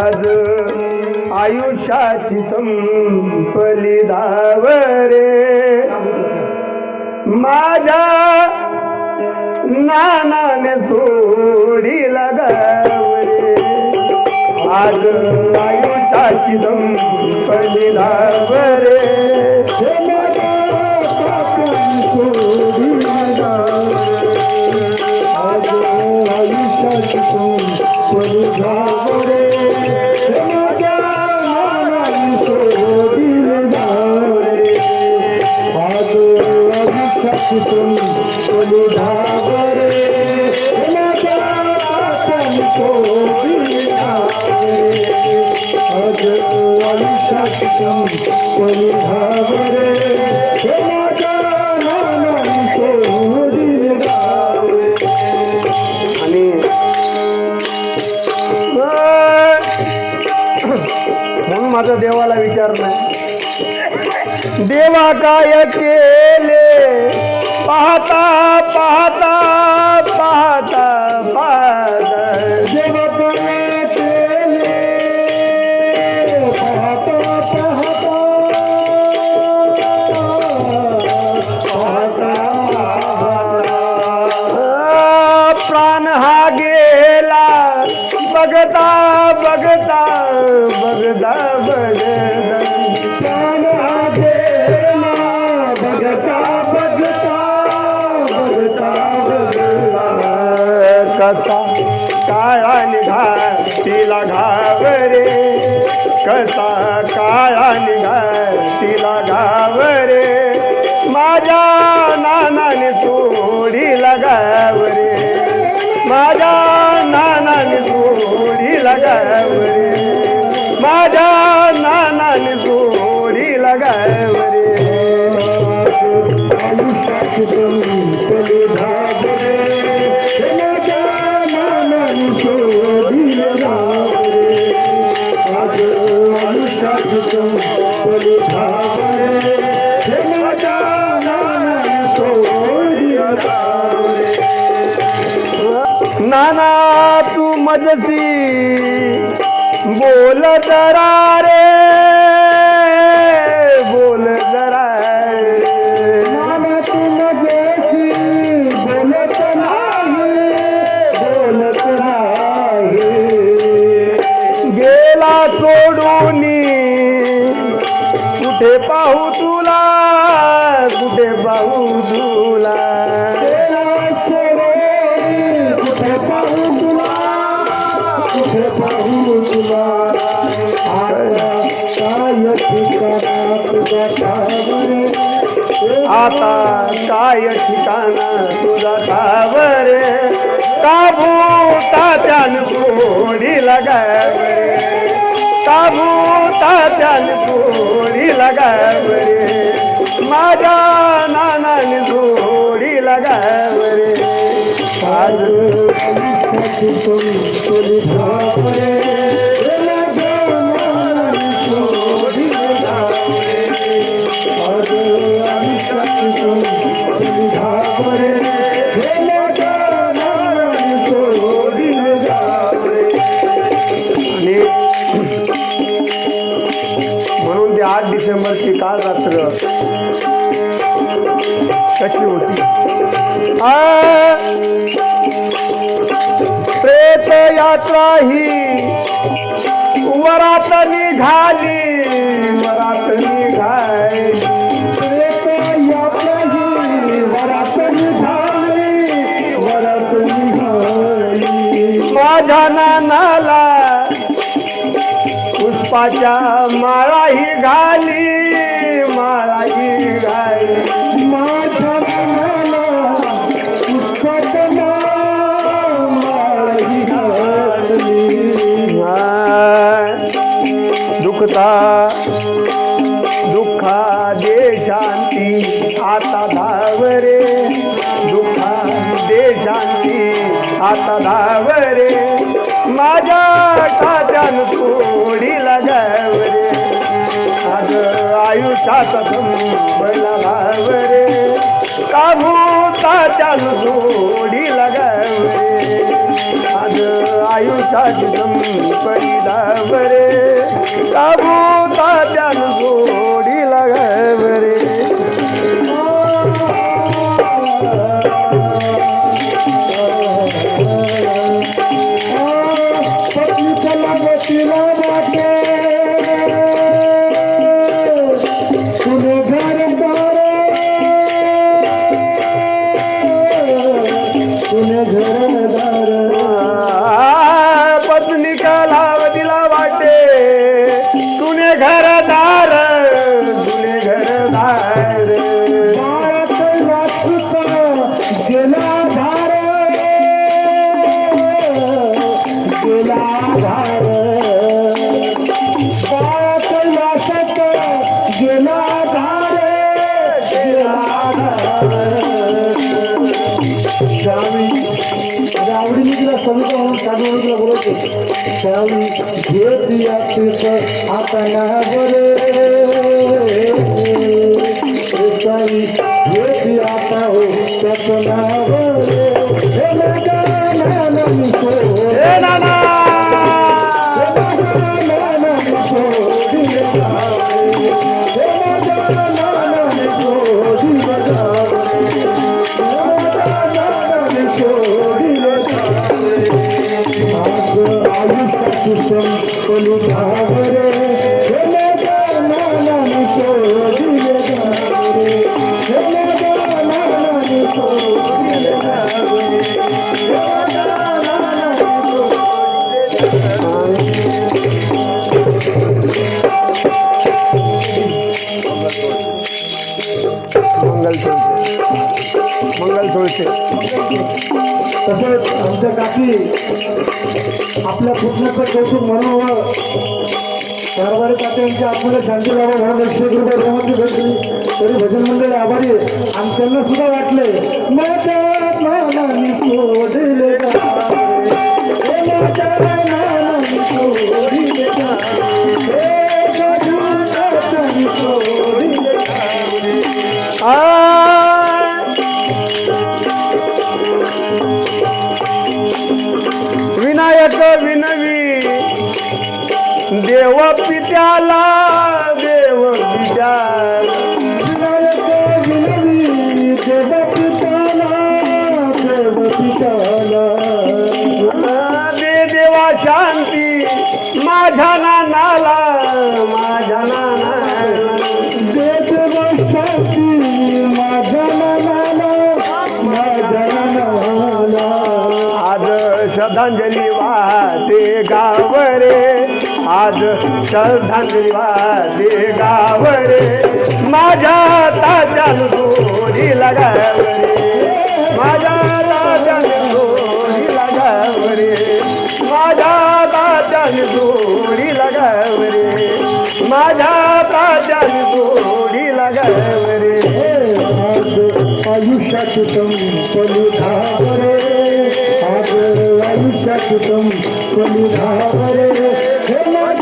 आज आयुष्याची संपली धावरे माझ्या नानाने सोडी लगावरे आज आयुष्याची संपली धावरे सोडी म्हणून माझं देवाला विचारलं देवा काय केले पाहता पाहता पाहता पाहता काळा निघा तिला घावरे कसा काळा निघा तिला घावरे माझ्या नानाने सोडी लगावरे. माझ्या नानाने सोडी लगावरे. माझ्या नानाने सोडी लगावरे. तू मजसी बोल जरा रे बोल जरा आता काय ठिकाणा तुझा सावरे काबू त्यान सोडी लगावरे काबू त्यान सोडी लगावरे माझ्या नानाने सोडी लगावरे आज आणि म्हणून ते आठ डिसेंबरची काल रात्र कशी होती? प्रेत यात्रा ही वरात निघाली वरात निघाली. माझ्या नानाला पुष्पाच्या माळाही घाली माळाही घाली. माझ्या नानाला पुष्पाच्या माळाही घाली. दुखता कात्यान थोडी लगावरे आज आयुष्यात संपला भावरे काभू तात्यान थोडी लगावरे आज आयुष्यात शाश्वत परिधावरे काभूताच्या घरदार. पत्नी का दिला वाटे. तुने घरदार तुने घरदार. बाळाचं वाचूत गेला धार गेला धार শ্যামী আউড়ি মিছিলা সবিতা মানুষ সাধু মানুষরা বলেছে। শ্যামী ঘিরে দিয়া তীর্থ আতা না বলে नाना मंगल सोळसे मंगल सोळसे तसंच आमच्या काकी आपल्या पुतण्याचं कौतुक म्हणावं. कारभारी तात्यांच्या आत्मला शांती लावा म्हणून एकशे एक रुपये जमाची भेटली. तरी भजन मंडळी आभारी आणि त्यांना सुद्धा वाटले माझ्या पित्याला श्रद्धांजली वाहते गावरे. आज श्रद्धांजली वाहते गाव रे माझ्या तात्यान जोडी लगाव रे माझ्या तात्यान जोडी लगाव रे माझ्या तात्यान जोडी लगाव रे माझ्या तात्यान दोरी लगावरे. रे आज धावरे. पलिधावरे आज आयुष्यातुतम पलिधावरे हे माझ्या